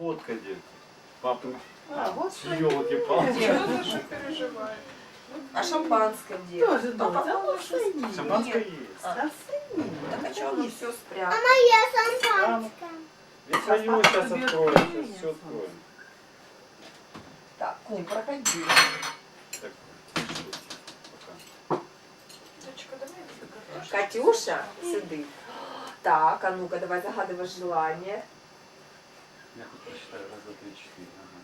Водка, девки. Папа, А, вот что переживает? А шампанское где? Тоже Папа, дома. Да помнишь, ну сыни. Шампанское есть. А. Да. Так а что оно все спрятано? Ведь район сейчас откроем, сейчас все откроем. Так, кум, проходи. Катюша, сиди. Так, а ну-ка, давай загадывай желание. Я хоть прочитаю раз, два, три, четыре. Ага.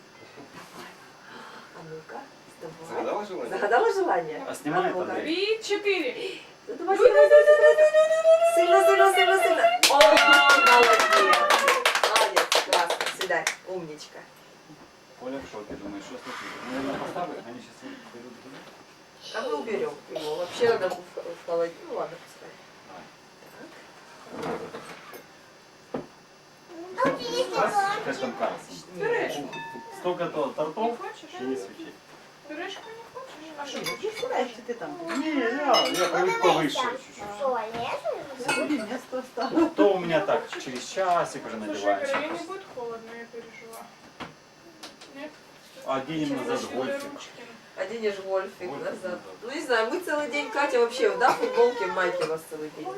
А ну-ка, давай. Загадала желание? Загадала желание? А снимает ну-ка. Андрей? Три, четыре. Ну. Сильно, сильно, сильно, сильно. О, молодец. Молодец, классно. Сюда, умничка. Оля в шоке, думаю, что случилось? Наверное, поставили, они сейчас берут туда. А мы уберем его. Вообще надо в, в холодильник. Ну ладно, пускай. Как Нет. Столько-то Не тортов и не свечей. Пюрешку не хочешь? А что Иди сюда, что ты там. Не, я, я привык повыше чуть-чуть. Место осталось. То у меня так, через часик уже Слушай, надеваешь. Игорь, ей не будет холодно, я переживаю. Нет? А оденем назад гольфик. ручки. Оденешь гольфик Гольфик назад. назад. Ну не знаю, мы целый день, Катя вообще, да, в футболке, в майке у нас целый день.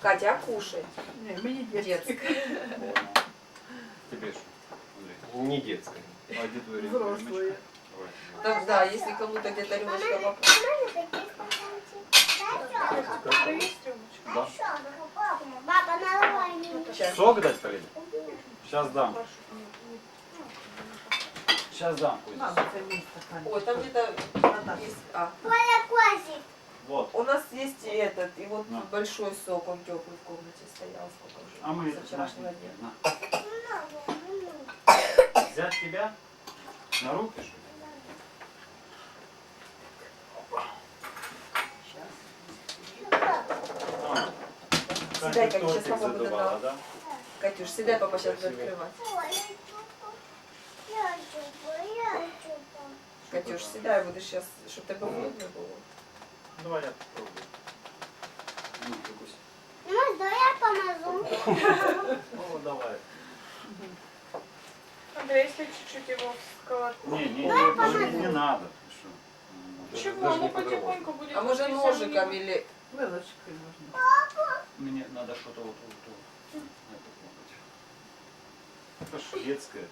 Катя, а кушай. Не, мы не Детский. Тебе что, Андрей? Не детская. А где твоя Взрослые. рюмочка? Давай. Так, да, если кому-то где-то рюмочка? Да. Сейчас. Сок дать, Фарида? Сейчас дам. Сейчас дам. Надо ценить стакан. Ой, там где-то есть... А. Вот. у нас есть и этот, и вот На. большой сок, он теплый в комнате стоял, сколько уже, А мы со вчерашнего дня. Взять тебя на руки, что Катя как сейчас папа задувала, дал. да? Катюш, седай, папа сейчас будет Спасибо. открывать. Я чупа, я чупа. Катюш, седай, будешь сейчас, чтобы тебе удобно было. Давай я попробую. Ну, закуси. Ну, да, я помогу. О, давай. Андрей, если чуть-чуть его в сковородку. Не, не, не, даже не надо. Ты что? М, Чего? Даже Ну не подробно. потихоньку будет. А может если ножиком они- или... Вилочкой можно. Мне надо что-то вот вот вот. Это трогать. Это шведское.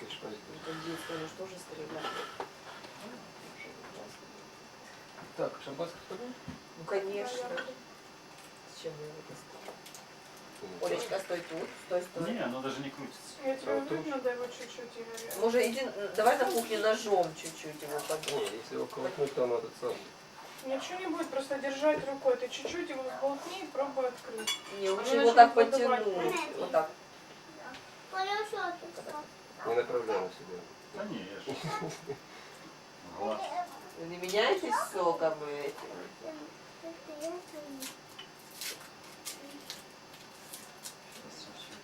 Единственное, ну что же стрелять? Так, шампанское второе? Ну, конечно. Зачем я его достала? Олечка, стой тут, стой, стой. Не, оно даже не крутится. Я тебе А вот говорю, надо его чуть-чуть, Игорь. Может, иди, давай на кухне ножом чуть-чуть его Не, если его колотнуть, то он этот сам. Ничего не будет, просто держать рукой. Ты чуть-чуть его сболтни и пробуй открыть. Не, лучше его так потянуть. Вот так. Ты стал? Не направляй на себя. Да не, я же. Глаз. Вы не меняетесь соком этим вообще вот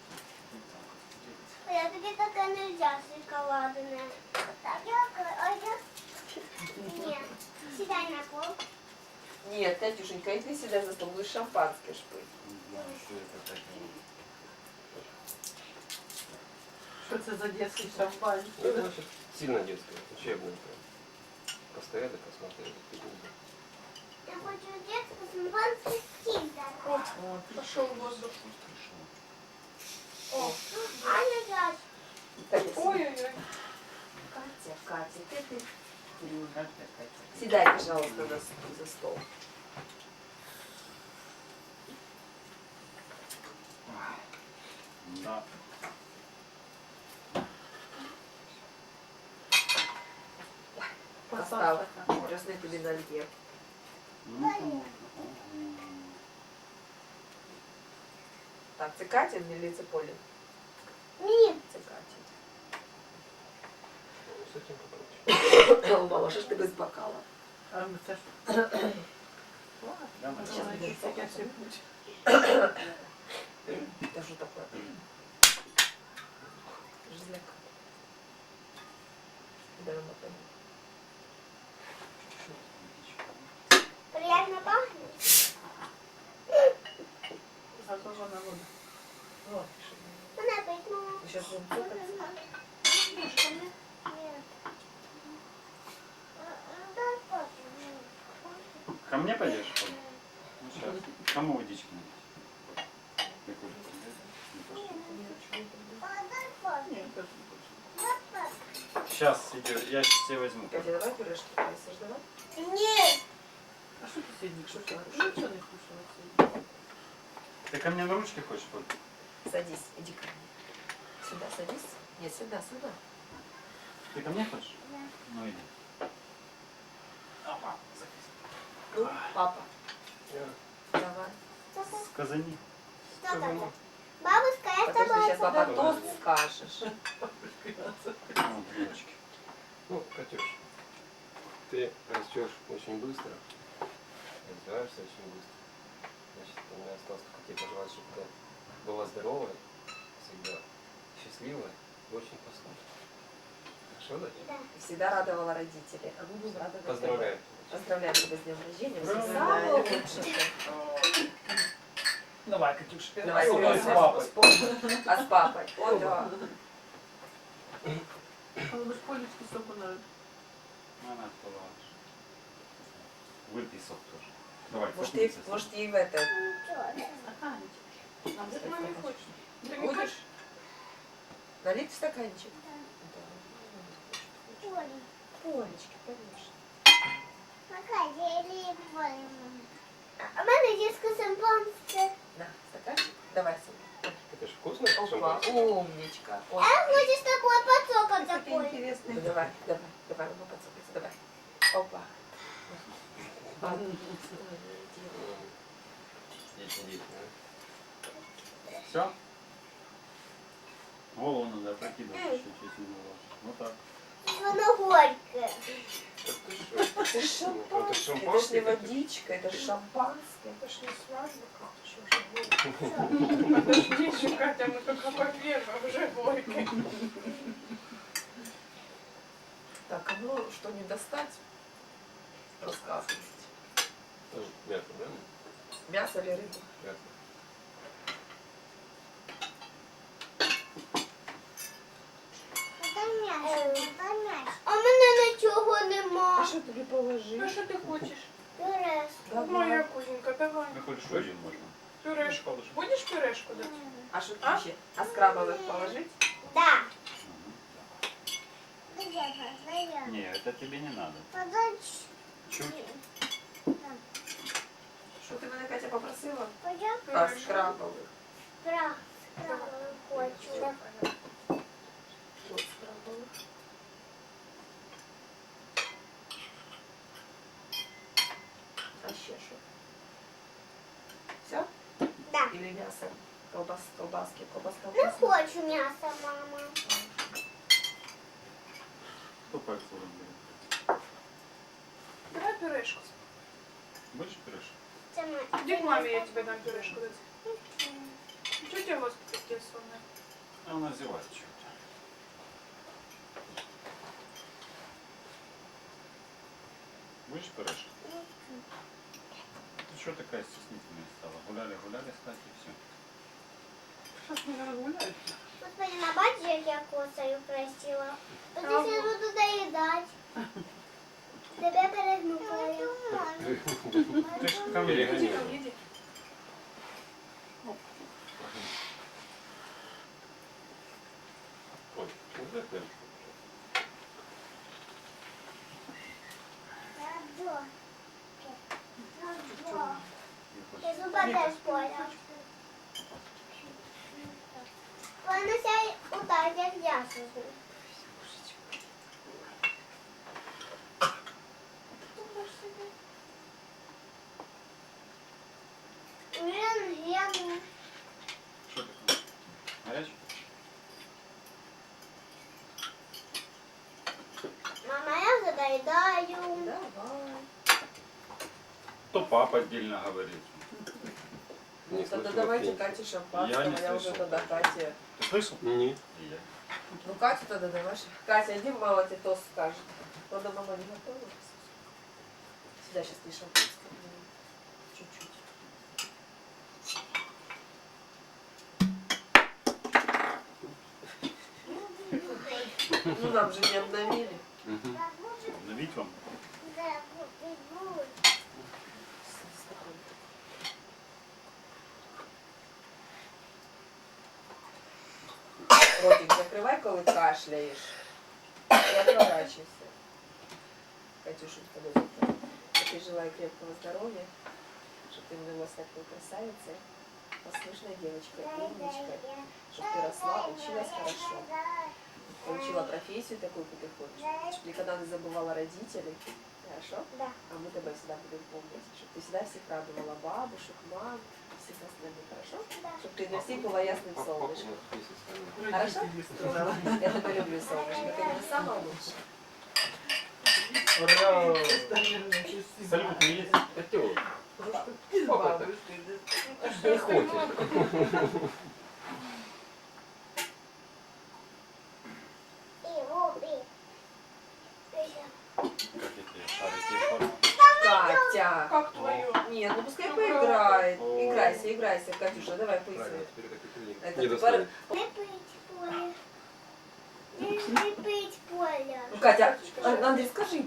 так Я тебе такая нельзя шоколадная. Так, я, я... Нет, седай на пол. Нет, Катюшенька, и ты сюда за стол будешь шампанское шпыть. Не что это за детський шампань? Ну, это значит, сильно детское, учебное. прям. Постояли, посмотрели. Я хочу киндер. О, От. пошел воздух. О, Аня, я... Катя, ой-ой-ой. Катя, Катя, ты ты. Седай, пожалуйста, за, за стол. Да. Поставь. Я тебе налье. Ну, Так, це Катя или це Поля? Ні. Це Катя. С этим попроще. О, мама, що ж ти без бокала? А. Сейчас будет Таке сок. сипуче. Это что такое? Железяка. Да, Газована вода. Вот. Вона пить, мама. сейчас будем цокаться. Нет. Дай папе. Ко мне пойдешь? Коль? Ну сейчас. Кому водички налить? Викуль, тебе? Не то, что- Дай папе. Ні, я теж не хочу. Дай папе. Сейчас идет, я сейчас тебе возьму. Катя, давай пюрешки принесешь, давай. Нет. А що ти сьогодні Що кушала? ти Нічого не кушала сьогодні. Ты ко мне на ручки хочешь, Коль? Садись, иди ко мне. Сюда садись. Нет, сюда, сюда. Ты ко мне хочешь? Да. Ну иди. Опа, запись. Ну, папа, Я давай. Сказани. Что такое? Бабушка, я с Подожди, тобой сейчас папа тост скажешь. Ну. Ну, Катюш, ты растешь очень быстро, развиваешься очень быстро. Значит, у меня осталось только тебе пожелать, чтобы ты была здоровая, всегда счастливая и очень послушная. Хорошо, да? Да. Всегда радовала родителей. А мы будем радовать. Поздравляю. тебя. Поздравляем тебя с днем рождения. Всего Поздравляю. самого лучшего. Давай, Катюш, Давай, Ой, с папой. А с папой? О, да. Ж полічки соку на Ну, она отплываешь. Выпей сок тоже. Давай, Может, ей, может, ей в это... Стаканчик. Хочешь. Будешь? хочешь? Налить в стаканчик? Оля. Полечки, конечно. Какая зелень А в мене є шампанське. На, стаканчик. Давай, Соня. Это же вкусное Опа, умничка. Ой, хочу з тобою поцокати Такий такой. інтересний. ну давай, давай, давай, ну подсыпаться, давай. Опа. А, да? Все? Голову надо опрокидывать еще чуть не было. Вот так. Воно горьке. Так что? Это Ну, это шампанское, это ж не шампанское, водичка, это ж шампанское. Это ж не свадьба, как ты уже Подожди еще, Катя, мы только по первой уже горькой. Так, а ну что не достать? Рассказывайте. Тоже Мясо, да? Мясо или рыбу? Мясо. Дай м'ясо, дай м'ясо. А мене нічого А нема. что тебе положить? Ну что ты хочешь? Пюрешку. Давай. Моя кузенька, давай. Ну, хоть что один можно. Пюрешку. Будешь пюрешку дать? А что А? вообще? А скрабовых положить? Да. Мгм. Дай я, дай я. Не, это тебе не надо. Подожди. Чуть. Что ты меня, Катя, попросила? Пойдем. А, скрабовых. Крах. Хочу. Вот скрабовых. А еще что? Все? Да. Или мясо? Колбас, колбаски, колбаска. Не вкусная? хочу м'яса, мама. Кто пальцы разберет? Давай пюрешку. Будешь пирожок? Моя. Иди к маме, я тебе дам пюрешку дать. Что тебе господи такие сонные? А она зевает что-то. Будешь пирожок? Ты что такая стеснительная стала? Гуляли, гуляли, кстати, и все. Ми не гуляють. Господи, на бачиш, як я косаю красиво. Тоді я буду доїдати. Тебе перегнукаю. Ты ж ко мне Иди гони. ко мне, иди. Ой, ну да, да. Я зуба теж поля. Вона сяй отак, як я сижу. Блин, я не- Что ты там? Горячий? Мама, я вже доїдаю. Давай. То папа отдельно говорит. Не Ну, тогда слышал давайте. Кате шампанского, Я не я, уже слышал. тогда Кате. Ты слышал? Не. И я. Ну, Катю тогда давай. Катя, иди, мама тебе тост скажет. Ладно, мама не готова. Сюда сейчас ты шампанское. Чуть-чуть. Ну нам же не обновили. Обновить вам? Да, будет. Ротик закрывай, коли кашляєш. І отворачивайся. Катюша, тобі закрою. Я тебе желаю крепкого здоровья, чтобы ты была такой красавицей, послушной девочкой, умничкой, чтобы ты росла, училась хорошо, получила профессию такую, как ты хочешь, чтобы никогда не забывала родителей, хорошо? Да. А мы тебя всегда будем помнить, чтобы ты всегда всех радовала бабушек, мам, всех остальных, хорошо? Чтобы ты для всех была ясным солнышком. Хорошо? Я тебя люблю, солнышко, ты не самая лучшая. Ура! Салют, есть? Котёл. Из Папа бабушки, да. Не хочет. И обе. Как эти шарики формы? Катя! Как твое? Нет, ну пускай Ну, поиграет. правда. Играйся, Катюша, давай Правильно, поиграй. теперь как и ты. Это Не ты достанет. Не пить поле. Ну, Катя, а, Андрей, скажи.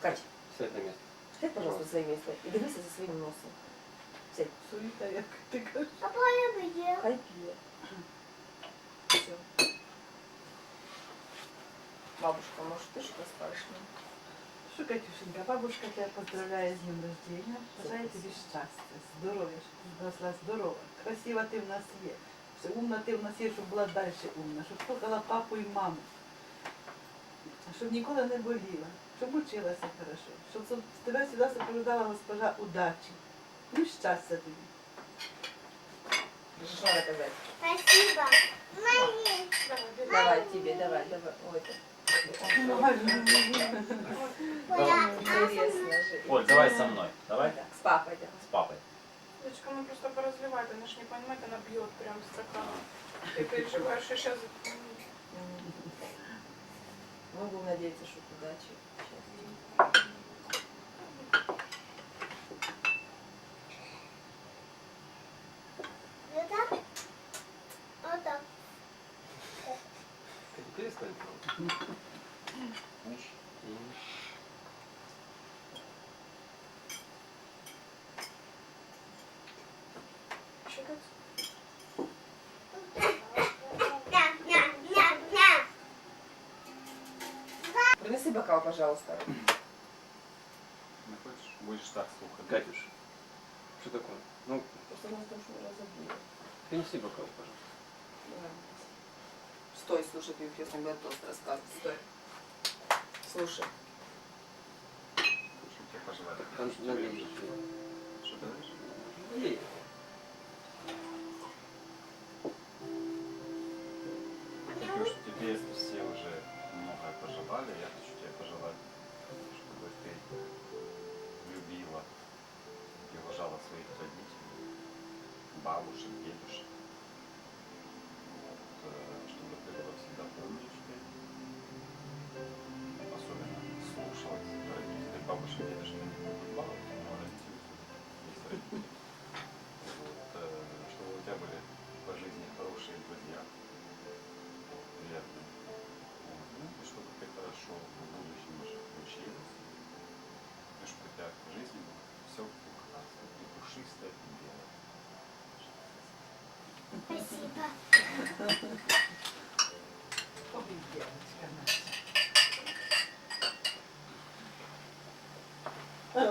Катя, Сядь на место. сядь, пожалуйста, на свое место и дивися за своим носом. Сядь, Суета, як ти кажеш. А поле где? хай пьет. Все. Бабушка, может, ты что скажешь? мне? Що, Катюшенька, бабушка тебе поздравляє з днем рождения. Бажаю тобі щастя, здоров'я, щоб ти росла здорова. Красива ти в нас є. Що умна ти в нас є, щоб була далі умна, щоб слухала папу і маму. Щоб ніколи не боліла, щоб училася хорошо, щоб з тебе завжди супроводжала госпожа удачі. Ну, і щастя тобі. Что надо сказать? Спасибо. Мои. Давай, тебе, давай, давай. Ой, же. Оль, давай со мной. Давай. С папой, да. С папой. Дочка, ну просто поразливать, она ж не понимает, она бьет прям стаканом. Ты переживаешь, что сейчас... Мы будем надеяться, что удачи. счастья. Вот так? Вот так. Ты перестань. Муж. Мгм. На, на, на, на. Принеси бокал, пожалуйста. Не хочешь? Будешь так слухать. Катюш, что такое? Ну, Просто нас там что разобьют. принеси бокал, пожалуйста. Стой, слушай, ты интересно мне тост рассказывать. Стой. Слушай. Что тебе пожелать? Там Что ты говоришь? Ей. Спасибо. Ой,